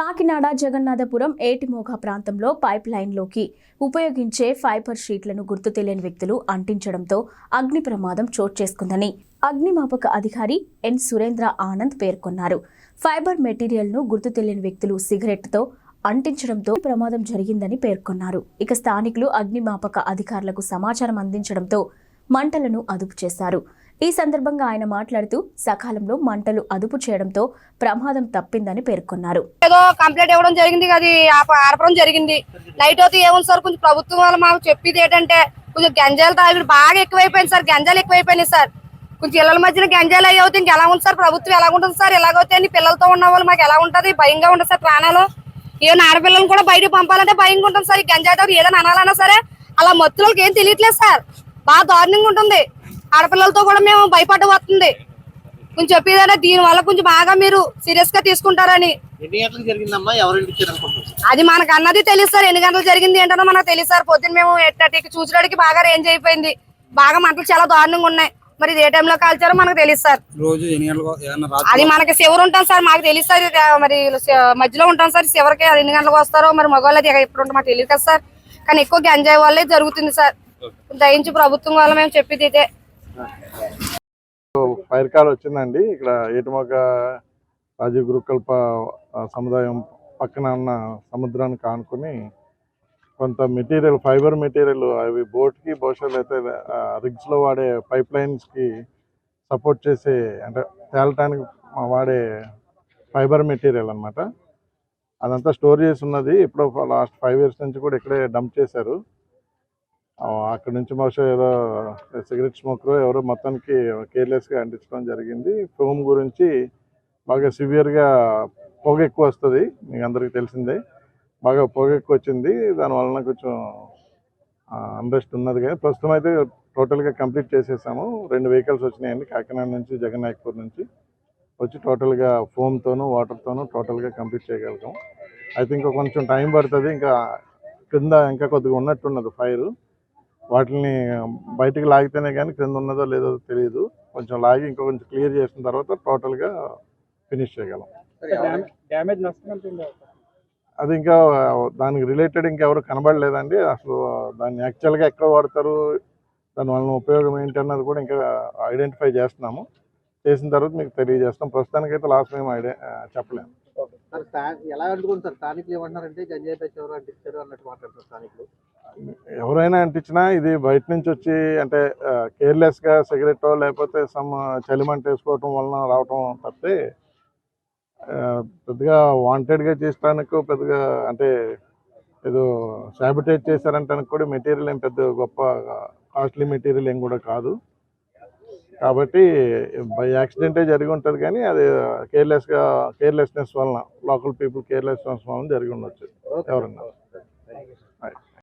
కాకినాడ జగన్నాథపురం ఏటిమోగ ప్రాంతంలో పైప్ లైన్లోకి ఉపయోగించే ఫైబర్ షీట్లను గుర్తు తెలియని వ్యక్తులు అంటించడంతో అగ్ని ప్రమాదం చోటు చేసుకుందని అగ్నిమాపక అధికారి ఎన్ సురేంద్ర ఆనంద్ పేర్కొన్నారు. ఫైబర్ మెటీరియల్ను గుర్తు తెలియని వ్యక్తులు సిగరెట్తో అంటించడంతో ప్రమాదం జరిగిందని పేర్కొన్నారు. ఇక స్థానికులు అగ్నిమాపక అధికారులకు సమాచారం అందించడంతో మంటలను అదుపు చేశారు. ఈ సందర్భంగా ఆయన మాట్లాడుతూ సకాలంలో మంటలు అదుపు చేయడంతో ప్రమాదం తప్పిందని పేర్కొన్నారు. ఏదో కంప్లైంట్ ఇవ్వడం జరిగింది అది ఆప- జరిగింది. నైట్ అయితే ఏముంది సార్? కొంచెం ప్రభుత్వం వాళ్ళు మాకు చెప్పేది ఏంటంటే కొంచెం గంజాలు తాగుడు బాగా ఎక్కువైపోయింది సార్ గంజాలు ఎక్కువైపోయినాయి సార్. కొంచెం పిల్లల మధ్యన గంజాలు అయ్యి అవుతుంది ఇంకెలా ఉంది సార్? ప్రభుత్వం ఎలా ఉంటుంది సార్? ఎలాగైతే అని పిల్లలతో ఉన్న వాళ్ళు మాకు ఎలా ఉంటుంది? భయంగా ఉంటుంది సార్ ప్రాణాలు. ఏమైనా ఆడపిల్లలను కూడా బయటకు పంపాలంటే భయంగా ఉంటుంది సార్. ఈ గంజాయి ఏదైనా అనాలన్నా సరే అలా మత్తులకి ఏం తెలియట్లేదు సార్. బాగా దారుణంగా ఉంటుంది. ఆడపిల్లలతో కూడా మేము భయపడ్డ వస్తుంది కొంచెం చెప్పేదంటే దీని వల్ల కొంచెం బాగా మీరు సీరియస్గా తీసుకుంటారని. అది మనకు అన్నది తెలుసు సార్. ఎన్ని గంటలు జరిగింది ఏంటో మనకు తెలుసు సార్. పొద్దున్న మేము ఎట్టటికి చూసడానికి బాగా రేంజ్ అయిపోయింది. బాగా మంటలు చాలా దారుణంగా ఉన్నాయి. మరి ఇది ఏ టైంలో కాల్చారో మనకు తెలుసు సార్. రోజు అది మనకి శివరు ఉంటాం సార్. మాకు తెలుసు సార్. ఇది, మరి మధ్యలో ఉంటాం సార్. శివరికి అది ఎన్ని గంటలకు వస్తారో మరి మగవాళ్ళది ఎప్పుడు ఉంటాం మాకు తెలియదు కదా సార్. కానీ ఎక్కువ గంజాయి వల్లే జరుగుతుంది సార్. దయించి ప్రభుత్వం వల్ల మేము చెప్పేది ఇదే. ఫైర్ కాల్ వచ్చిందండి. ఇక్కడ ఏటుమొక రాజీవ్ గురుకల్ప సముదాయం పక్కన ఉన్న సముద్రానికి ఆనుకుని కొంత మెటీరియల్ ఫైబర్ మెటీరియల్ అవి బోట్కి బహుశా అయితే రిగ్స్లో వాడే పైప్ లైన్స్కి సపోర్ట్ చేసే అంటే తేలటానికి వాడే ఫైబర్ మెటీరియల్ అన్నమాట. అదంతా స్టోర్ చేసి ఉన్నది. ఇప్పుడు లాస్ట్ ఫైవ్ ఇయర్స్ నుంచి కూడా ఇక్కడే డంప్ చేశారు. అక్కడ నుంచి బహుశా ఏదో సిగరెట్ స్మోకర్ ఎవరో మొత్తానికి కేర్లెస్గా అంటించడం జరిగింది. ఫోమ్ గురించి బాగా సివియర్గా పొగ ఎక్కువ వస్తుంది మీకు అందరికీ తెలిసిందే. బాగా పొగ ఎక్కువ వచ్చింది దాని వలన కొంచెం అంబ్రెస్ట్ ఉన్నది కానీ ప్రస్తుతం అయితే టోటల్గా కంప్లీట్ చేసేసాము. రెండు వెహికల్స్ వచ్చినాయండి కాకినాడ నుంచి జగన్నాయక్పూర్ నుంచి. వచ్చి టోటల్గా ఫోమ్తోనూ వాటర్తోనూ టోటల్గా కంప్లీట్ చేయగలుగుతాం. అయితే ఇంకా కొంచెం టైం పడుతుంది ఇంకా కింద ఇంకా కొద్దిగా ఉన్నట్టున్నది ఫైర్. వాటిని బయటికి లాగితేనే కానీ క్రింద ఉన్నదో లేదో తెలియదు కొంచెం లాగి ఇంకా కొంచెం క్లియర్ చేసిన తర్వాత టోటల్గా ఫినిష్ చేయగలం. డ్యామేజ్ నష్టం? అది ఇంకా దానికి రిలేటెడ్ ఇంకెవరు కనబడలేదండి. అసలు దాన్ని యాక్చువల్గా ఎక్కడ వాడతారు దాని వలన ఉపయోగం ఏంటి అన్నది కూడా ఇంకా ఐడెంటిఫై చేస్తున్నాము. చేసిన తర్వాత మీకు తెలియజేస్తాం. ప్రస్తుతానికైతే లాస్ట్ మేము ఐడే చెప్పలేము. సార్ ఎలా అంటుకుంది సార్? స్థానికులు ఏమంటున్నారంటే గంజాయి పెంచి ఎవరు అంటించారు అన్నట్టు మాట్లాడుతారు స్థానికులు. ఎవరైనా అంటించినా ఇది బయట నుంచి వచ్చి అంటే కేర్లెస్గా సిగరెట్ లేకపోతే సమ్ చలిమంట వేసుకోవటం వలన రావటం తప్పితే పెద్దగా వాంటెడ్గా చేసడానికి పెద్దగా అంటే ఏదో శాబిటేట్ చేశారంటానికి కూడా మెటీరియల్ ఏం పెద్ద గొప్ప కాస్ట్లీ మెటీరియల్ ఏం కూడా కాదు. కాబట్టి బై యాక్సిడెంటే జరిగి ఉంటుంది కానీ అది కేర్లెస్గా కేర్లెస్నెస్ వలన లోకల్ పీపుల్ కేర్లెస్నెస్ వలన జరిగి ఉండొచ్చు. ఎవరన్నా.